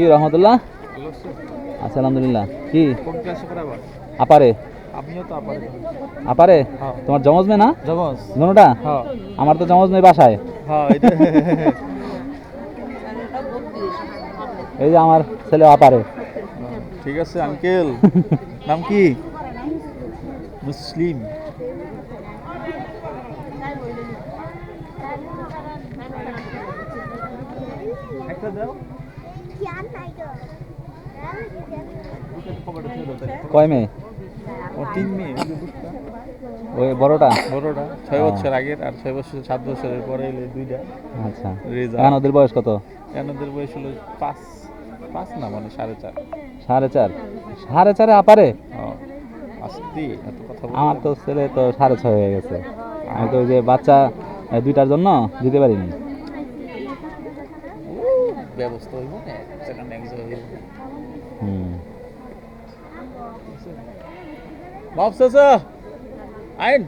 কি রহমতুল্লাহ। আচ্ছা আলহামদুলিল্লাহ। কি? আপারে? আপারে। হ্যাঁ। তোমার জমজ মেয়ে না? জমজ। দোনোটা হ্যাঁ। আমার তো জমজ মেয়ে বাসায়। হ্যাঁ এই যে। এই যে আমার ছেলে আপারে। ঠিক আছে আঙ্কেল নাম কি? মুসলিম। একটা দাও। কয় মেয়ে? ও তিন মেয়ে ওই? বড়টা? বড়টা ছয় বছর আগের আর ছয় বছর সাত বছরের পরে এলে দুইটা। আচ্ছা। এখন ওদের বয়স কত? এনাদের বয়স হলো পাঁচ পাঁচ না মানে সাড়ে চার। সাড়ে চার। সাড়ে চারে আপারে? ও, এত কথা আমার তো ছেলে তো সাড়ে ছয় হয়ে গেছে। আমি তো ওই যে বাচ্চা দুইটার জন্য দিতে পারিনি। ব্যবস্থা হইব না। বাপ চাচা আইন।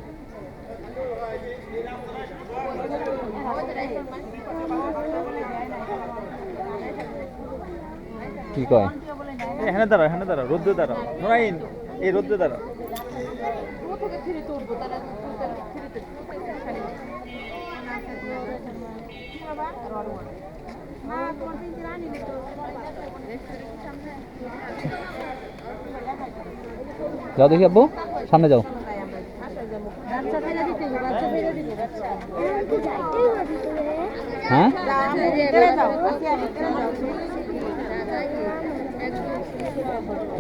কি কয়? এখানে দাঁড়াও এখানে দাঁড়াও রোদ্রে দাঁড়াও। নরাইন এই রোদ্রে দাঁড়াও। যাও দেখি আব্বু সামনে যাও। হ্যাঁ?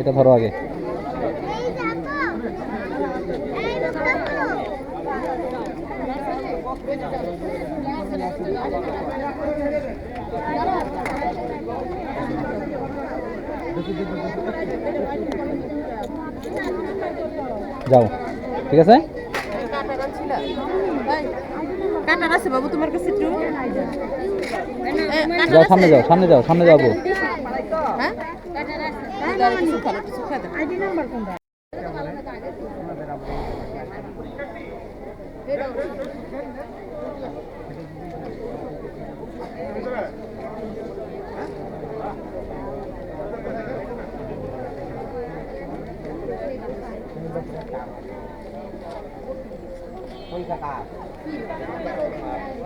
এটা ধরো আগে। যাও। ঠিক আছে? যাও সামনে যাও সামনে যাও সামনে যাও নাম্বার হ্যাঁ কিছু খালো কিছু খাবে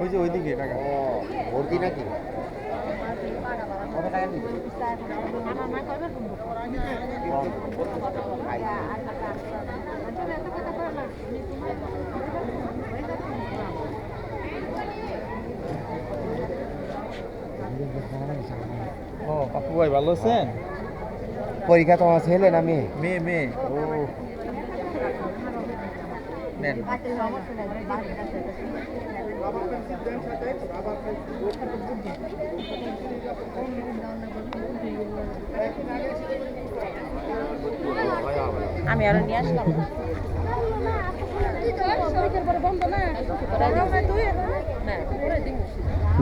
ওই যে ওইদিকে কাকা ভর্তি নাকি? ও ভাই ভালো আছেন? পরীক্ষা তোমার ছেলে না মেয়ে? মেয়ে মেয়ে। ও। নেন। আমি আরও নিয়ে আসলাম।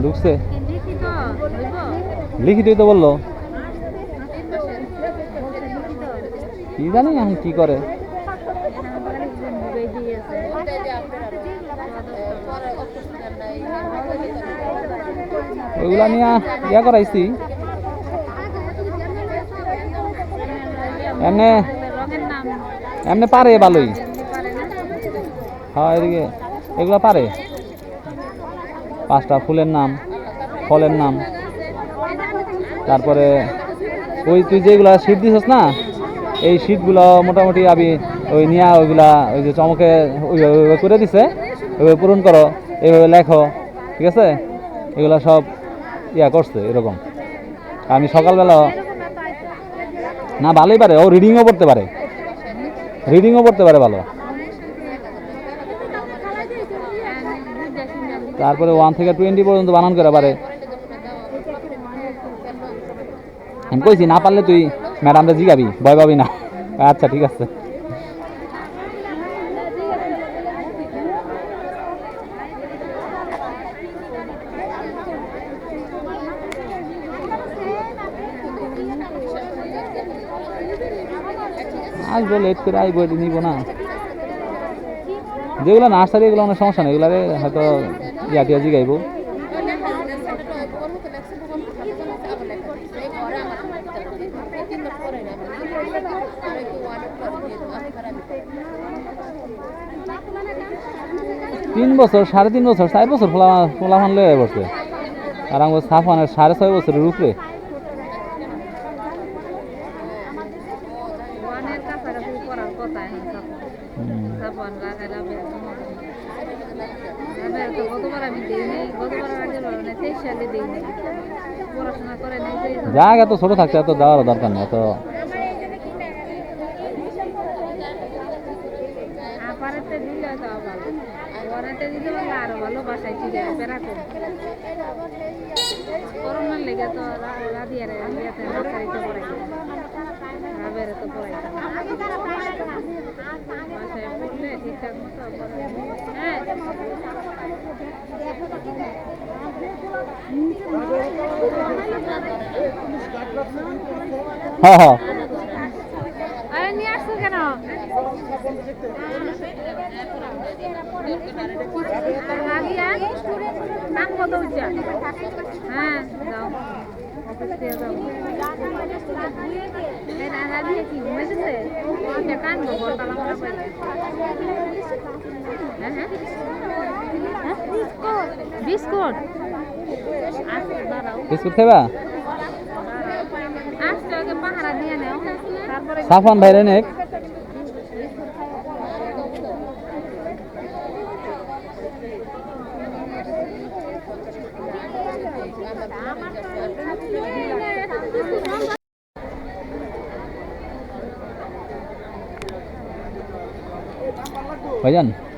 ঢুকছে? লিখিতই তো বলল? কি জানি এখন কি করে। ওইগুলা নিয়ে ইয়া করাইছি। এমনি এমনি পারে ভালোই। হ্যাঁ এদিকে। এগুলো পারে। পাঁচটা ফুলের নাম, ফলের নাম। তারপরে ওই তুই যেগুলা শীত দিছিস না, এই শীতগুলো মোটামুটি আমি ওই নিয়ে ওইগুলা ওই যে চমকে ওই- ওইভাবে করে দিছে, ওইভাবে পূরণ করো। এইভাবে লেখো, ঠিক আছে? এগুলা সব ইয়া করছে, এরকম। আমি সকালবেলা না, ভালোই পারে। ও রিডিংও পড়তে পারে। রিডিংও পড়তে পারে ভালো। তারপরে ওয়ান থেকে টোয়েন্টি পর্যন্ত বানান করে পারে। আমি কইছি, না পারলে তুই ম্যাডামরা জিগাবি, ভয় পাবি না। আচ্ছা ঠিক আছে। আসব লেট করে আইবো, এটা নিবো না। যেগুলো নার্সারি এগুলো অনেক সমস্যা নেই এগুলো হয়তো ইয়া টিয়া জিগাইবো। তিন বছর, সাড়ে তিন বছর, চার বছর ফোলা ফোলাফান লয়ে বসছে আর আমার সাফানের সাড়ে ছয় বছরের উপরে। করার কথা এখন হুম। সাবান লাগাই লাভের লাভের তো গতবার আমি দিই নাই গতবার আগে মানে তেইশ সালে দিই পড়াশোনা করে নাই। যাক এত ছোট থাকতে এত দেওয়ার দরকার নেই আপারেতে দিলে তো ভালো। ওয়ারেন্টে দিতে পারলে আরও ভালো বাসায় ঠিক আছে বেড়া কম করোনার লেগে তো রাধিয়ার নার্সারিতে পড়াই রাবের তো পড়াই ঠিকঠাক মতো। হ্যাঁ হ্যাঁ। হ্যাঁ আরে নিয়ে আসছো কেন? হ্যাঁ যাও বিস্কুট। বিস্কুট নেও। সাফান ভাইরে নেক।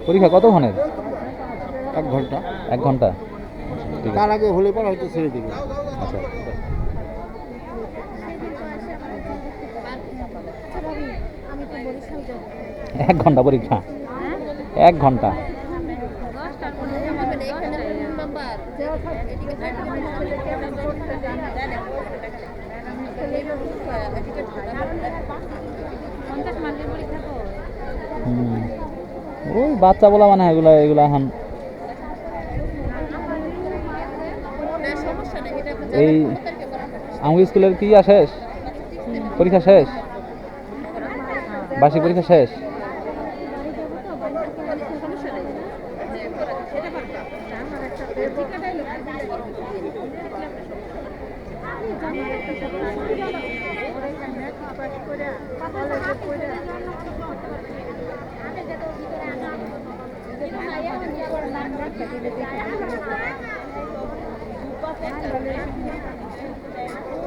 পরীক্ষা কতক্ষণের? এক ঘণ্টা। এক ঘণ্টা? তার আগে হলে পর হয়তো ছেড়ে দিবে। আচ্ছা। এক ঘণ্টা পরীক্ষা? এক ঘণ্টা? দশটার ওই বাচ্চা বলা মানে এগুলা এগুলা এখন। এই আমার স্কুলের কি শেষ? পরীক্ষা শেষ? বার্ষিক পরীক্ষা শেষ? Thank you.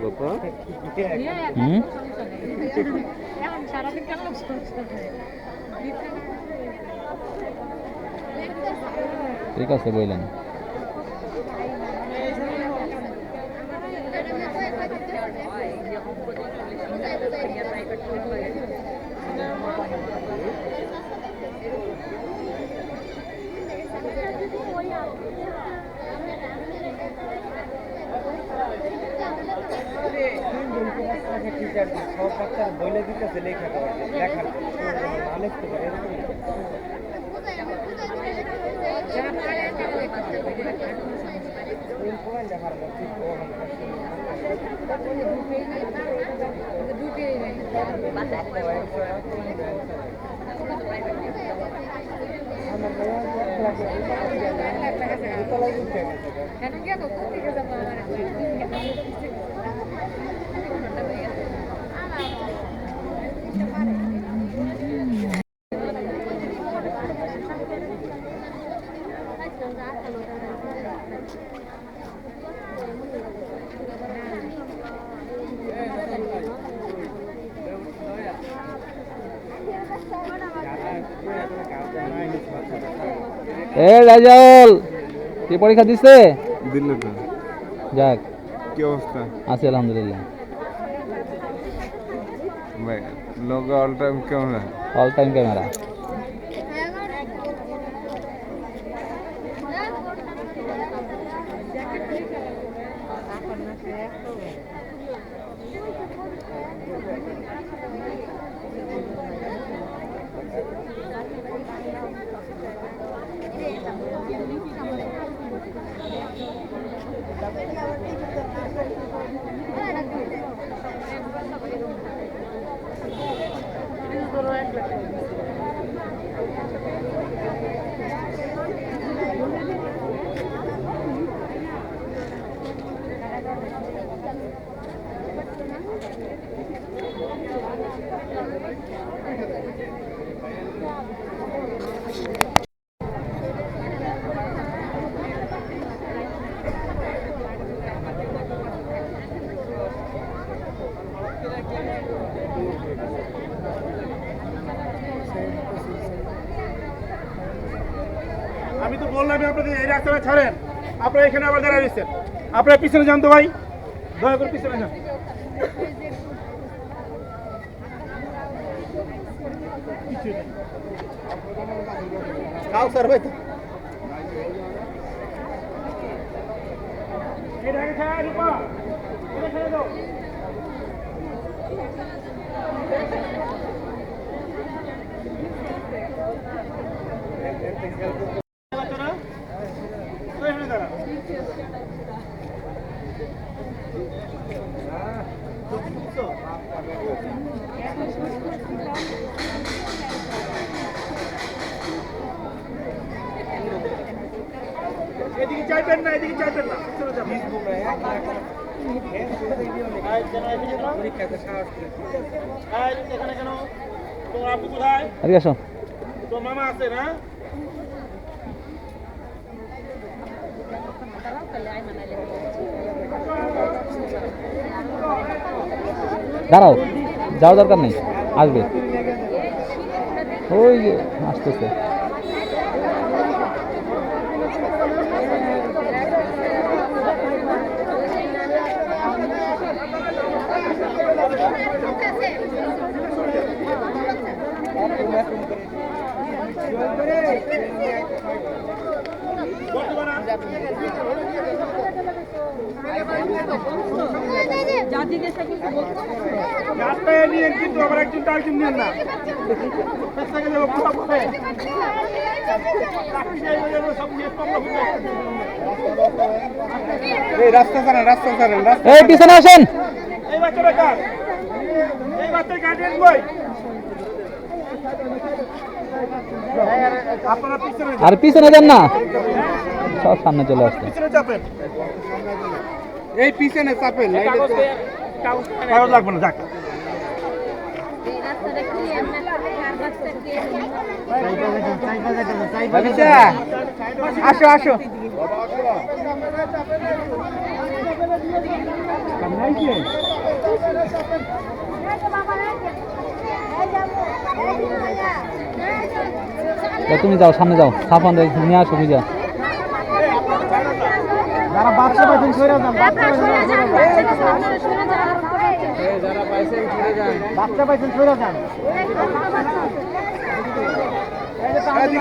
গোপ্রো হুম? ঠিক আছে বললেন Thank you. ভর্তাই সব নিয়ে গেছে জানি না এবার বাচ্চা হুম সারাদিন কেন ঠিক আছে বললেন এ রাজাউল কি পরীক্ষা দিছে? দিল তো যাক। কি অবস্থা? আছি আলহামদুলিল্লাহ। ভাই লোক অল টাইম কেমন অল টাইম ক্যামেরা আমি আপনাদের এই রাস্তাটা ছাড়েন। আপনারা এখানে আবার দাঁড়িয়ে রয়েছেন। আপনারা পিছনে যান তো ভাই। দয়া করে পিছনে যান। স্যার ভাই। এটা আগে ছাড়া রূপা এটা ছেড়ে দাও বাচ্চারা, ওই এখানে দাঁড়া। এদিকে চাইবেন না এদিকে চাইবেন না চলে যাবেন এখানে কেন তোমার আপু কোথায় এদিকে আসো তোর মামা আছে না দাঁড়াও যাওয়া দরকার নেই আসবে ওই যে আসতেছে নিয়ে আবার একজন নিয়ে মামলা এই রাস্তা ছাড়েন রাস্তা ছাড়েন রাস্তা এই পিছনে আসেন। এই বাচ্চাটা কার? এই বাচ্চার গার্ডিয়ান পিছনে যান, আর পিছনে দেন না। সব সামনে চলে আসছে। এই পিছনে চাপেন। কাগজ লাগবে না যাক এই রাস্তাটা কি আপনার কার রাস্তা কি আসো আসো। তুমি যাও সামনে যাও। সাফান নিয়ে আসো বুঝা যারা বাচ্চা পাইছেন সরে যান বাচ্চা পাইছেন সরে যান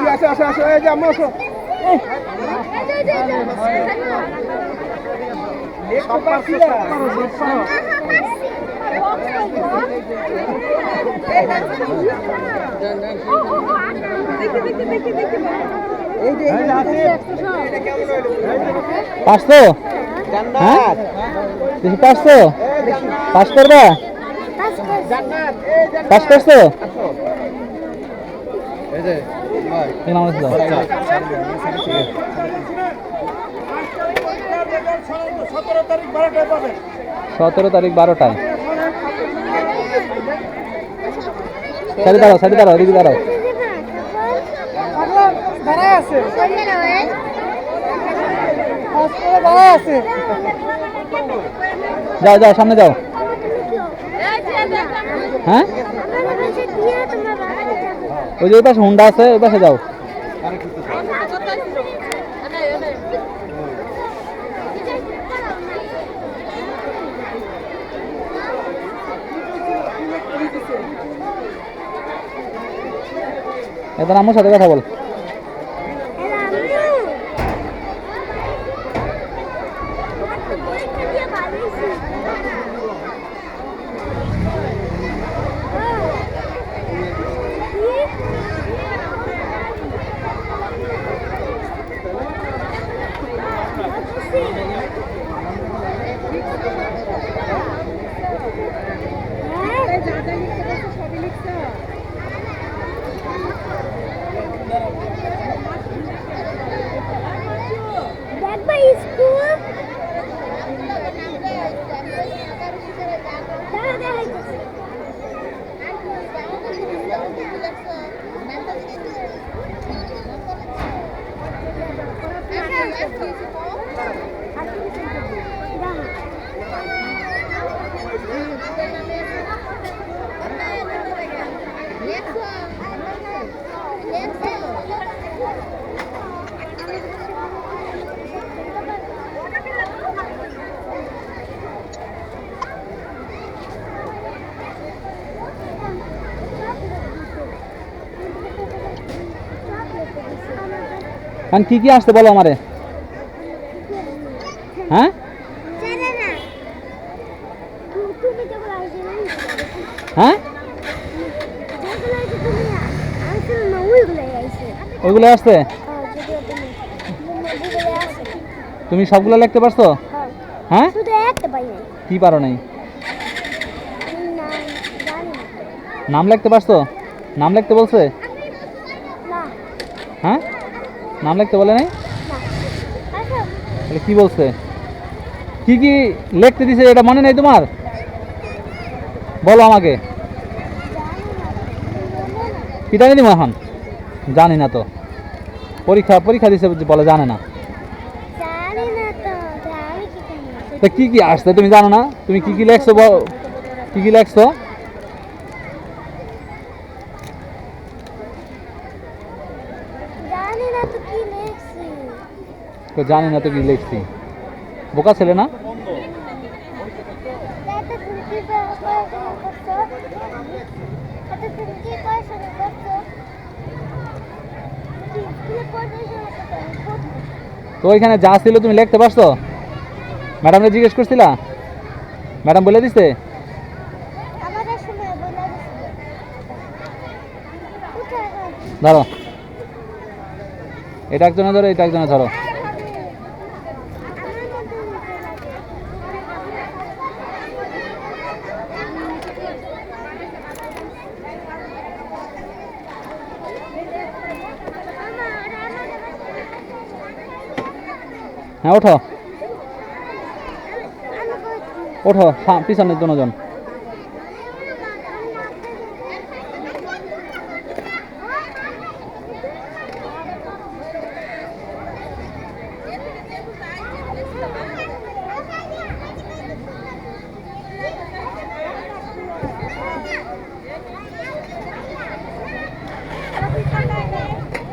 আসো আসো আসো এই যে আসো সব পারছি হ্যাঁ তুমি পাঁচশো পাঁচ করবা পাঁচ করছ। এই নাম আছে দাও। সতেরো তারিখ বারোটায় সতেরো তারিখ বারোটায়। সাড়ে দাঁড়াও সাড়ে দাঁড়াও এদিকে দাঁড়াও। যাও যাও, সামনে যাও। হ্যাঁ? ওই যে ওই পাশে হুন্ডা আছে ওই পাশে যাও। এবার আম্মুর সাথে কথা বল। এখন কি কি আসতে বলো আমারে? হ্যাঁ? হ্যাঁ? ওইগুলো যেগুলো তুমি সবগুলো লিখতে পারছ? হ্যাঁ? কি পারো নাই? নাম লিখতে পারছ? নাম লিখতে বলছে? হ্যাঁ? নাম লিখতে বলে নাই? কি বলছে? কি কি লিখতে দিছে এটা মনে নেই তোমার? বলো আমাকে। পিটানি দিব এখন? জানি না তো। পরীক্ষা পরীক্ষা দিছে বলে জানে না। তো কি কি কি আসছে তুমি জানো না? তুমি কি কি লেখছো বল- কি কি লেখছো? জানি না তো কি লিখছি। তো জানি না তো কি লিখছি। বোকা ছেলে না? তো ওইখানে যা ছিল তুমি লিখতে পারছ? ম্যাডামকে জিজ্ঞেস করছিলা? ম্যাডাম বলে দিছে? ধরো। এটা একজনে ধরো, এটা একজনে ধরো আমার মতো নিতে লাগে। আমার আমাদের হ্যাঁ ওঠো। ওঠো সা- পিছনে দুজন।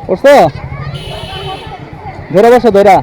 উঠছো ধরে বসো ধরা